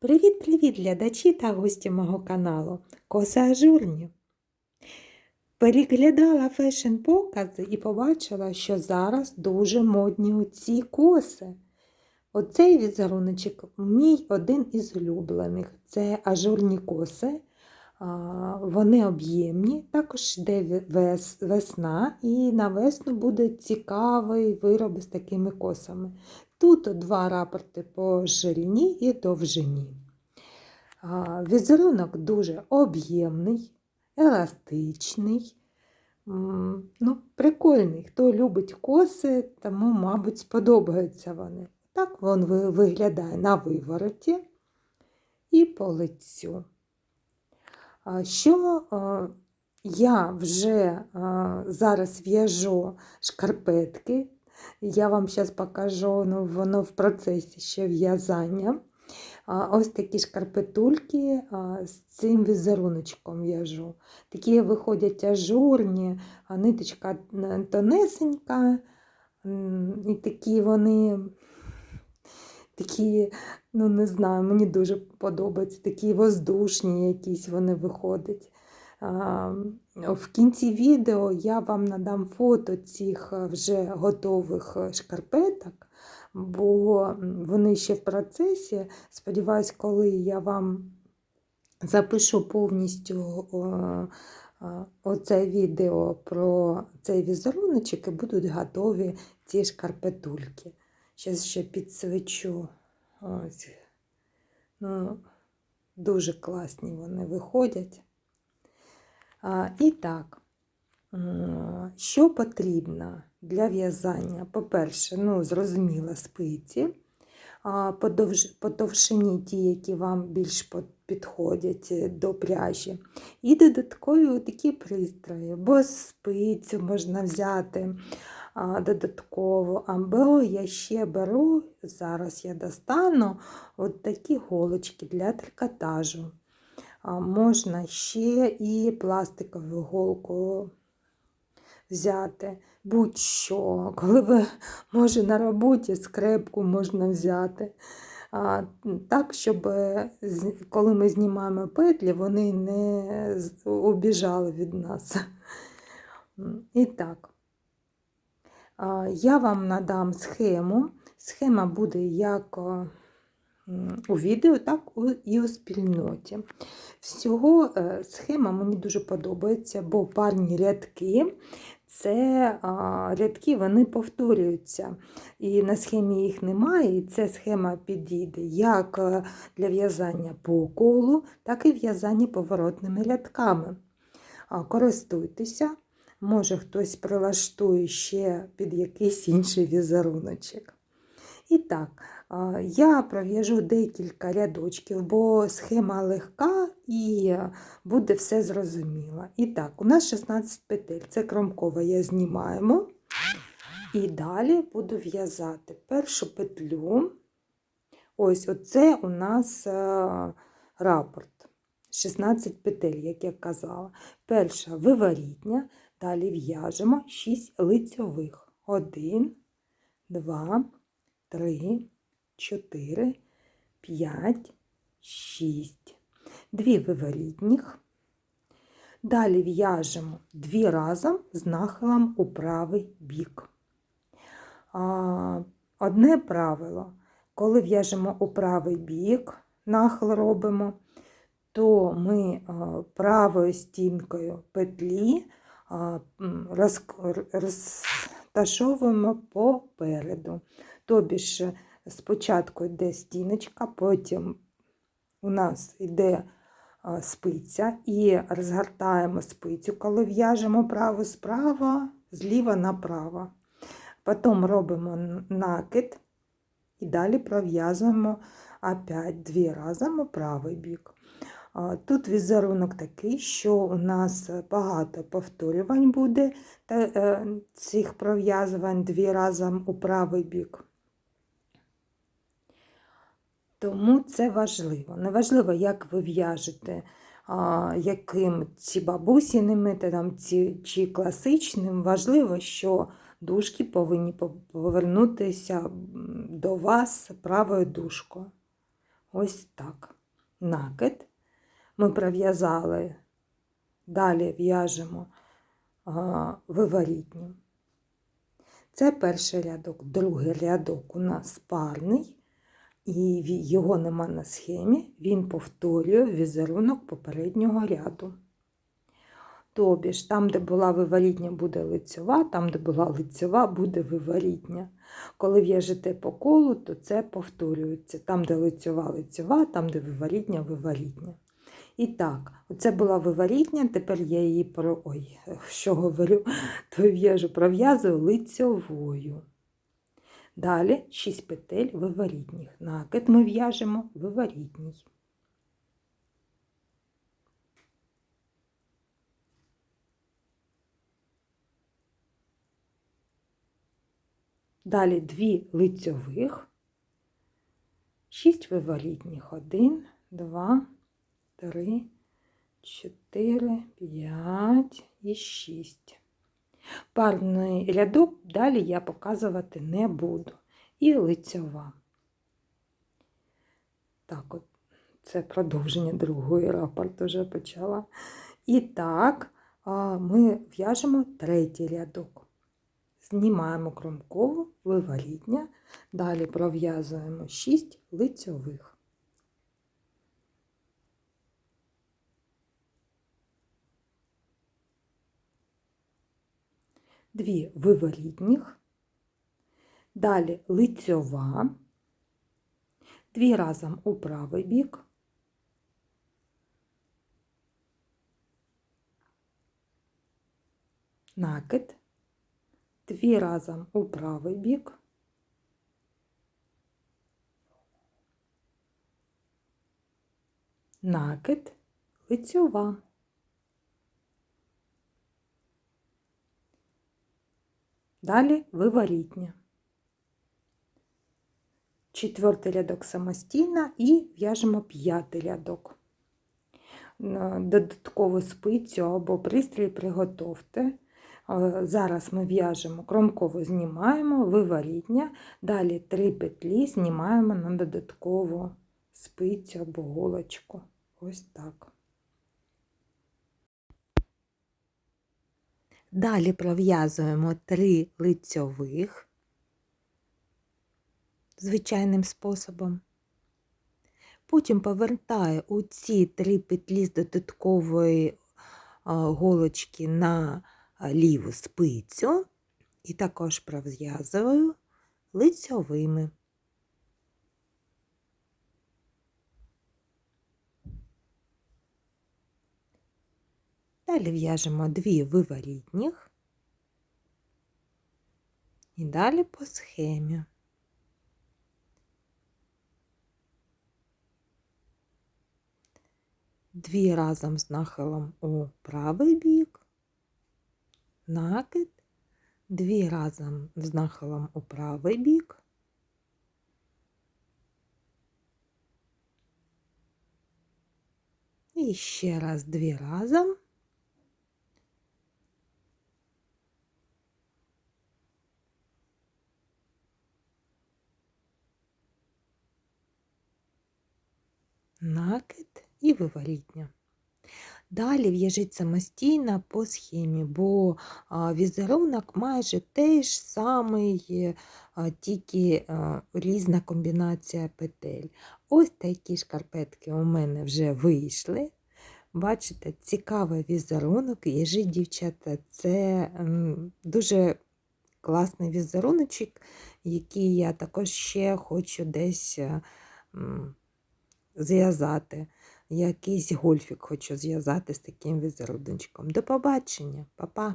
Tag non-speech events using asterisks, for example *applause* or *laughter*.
Привіт-привіт, глядачі та гості мого каналу Коси Ажурні. Переглядала фешн-покази і побачила, що зараз дуже модні оці коси. Оцей візеруночок мій один із улюблених. Це ажурні коси. Вони об'ємні, також йде весна, і на весну буде цікавий вироб з такими косами. Тут два рапорти по ширині і довжині. Візерунок дуже об'ємний, еластичний. Ну, прикольний. Хто любить коси, тому, мабуть, сподобаються вони. Так він виглядає на вивороті і по лицю. Що я вже зараз в'яжу шкарпетки, я вам зараз покажу, ну, воно в процесі ще в'язання. Ось такі шкарпетульки з цим візеруночком в'яжу. Такі виходять ажурні, ниточка тонесенька, і такі вони, такі, ну не знаю, мені дуже подобаються, такі воздушні якісь вони виходять. В кінці відео я вам надам фото цих е, вже готових е, шкарпеток, бо вони ще в процесі. Сподіваюсь, коли я вам запишу повністю о, оце відео про цей візеруночок і будуть готові ці шкарпетульки. Зараз ще підсвічу. Ось. Ну, дуже класні вони виходять. І так, що потрібно для в'язання? По-перше, ну, зрозуміло, спиці. По, довж... ті, які вам більш підходять е, до пряжі. І додаткові такі пристрої, бо спицю можна взяти додатково. Або я ще беру, зараз я достану от такі голочки для трикотажу. Можна ще і пластикову голку взяти. Будь-що, коли ви може на роботі скрепку можна взяти. А, так, щоб е, коли ми знімаємо петлі, вони не убіжали від нас. І так, я вам надам схему. Схема буде як у відео, так і у спільноті. Всього е, схема мені дуже подобається, бо парні рядки це рядки вони повторюються. І на схемі їх немає, і ця схема підійде як е, для в'язання по колу, так і в'язання поворотними рядками. Користуйтеся, може хтось прилаштує ще під якийсь інший візеруночок. І так, я пров'яжу декілька рядочків, бо схема легка і буде все зрозуміло. І так, у нас 16 петель, це кромкова я знімаємо. І далі буду в'язати першу петлю. Ось оце у нас е, рапорт. 16 петель, як я казала. Перша виворітня, далі в'яжемо 6 лицьових. 1, 2, 3, 4, 5, 6. Дві виворітніх. Далі в'яжемо дві разом з нахилом у правий бік. Одне правило, коли в'яжемо у правий бік, нахил робимо, то ми правою стінкою петлі розташовуємо попереду. Тобі спочатку йде стіночка, потім у нас йде спиця і розгортаємо спицю, коли в'яжемо право справа, зліва направо. Потім робимо накид і далі пров'язуємо опять дві разом у правий бік. Тут візерунок такий, що у нас багато повторювань буде е, цих пров'язувань дві разом у правий бік. Тому це важливо. Неважливо, як ви в'яжете, яким чи бабусіним методом, чи, чи класичним. Важливо, що дужки повинні повернутися до вас правою дужкою. Ось так. Накид. Ми пров'язали, далі в'яжемо виворітню. Це перший рядок, другий рядок у нас парний, і його нема на схемі, він повторює візерунок попереднього ряду. Тобі ж там, де була виворітня, буде лицьова, там, де була лицьова, буде виворітня. Коли в'яжете по колу, то це повторюється. Там, де лицьова, лицьова, там, де виворітня, виворітня. І так, оце була виворітня, тепер я її про. Ой, *laughs* що говорю, то в'яжу, пров'язую лицьовою. Далі 6 петель виворітніх. Накид ми в'яжемо виворітній. Далі дві лицьових, 6 виворітніх, 1, 2, 3, 4, 5 і 6. Парний рядок далі я показувати не буду. І лицьова. Так, от це продовження другої рапорт вже почала. І так, ми в'яжемо третій рядок. Знімаємо кромкову виворітня, далі пров'язуємо 6 лицьових. Дві виворітніх, далі лицьова, дві разом у правий бік, накид, дві разом у правий бік, накид, лицьова. Далі виворітня. Четвертий рядок самостійно і в'яжемо п'ятий рядок. Додаткову спицю або пристрій приготовте. Зараз ми в'яжемо кромково знімаємо, виворітня, далі три петлі знімаємо на додаткову спицю або голочку. Ось так. Далі пров'язуємо три лицьових звичайним способом. Потім повертаю у ці три петлі з додаткової голочки на ліву спицю і також пров'язую лицьовими. Далі в'яжемо дві виворітніх і далі по схемі. Дві разом з нахилом у правий бік, накид, дві разом з нахилом у правий бік, і ще раз дві разом. Накид і виворітня. Далі в'яжіть самостійно по схемі, бо візерунок майже той ж самий, тільки різна комбінація петель. Ось такі шкарпетки у мене вже вийшли. Бачите, цікавий візерунок, в'яжіть, дівчата, це дуже класний візеруночок, який я також ще хочу десь зв'язати. Якийсь гольфік хочу зв'язати з таким візеруночком. До побачення, Па-па!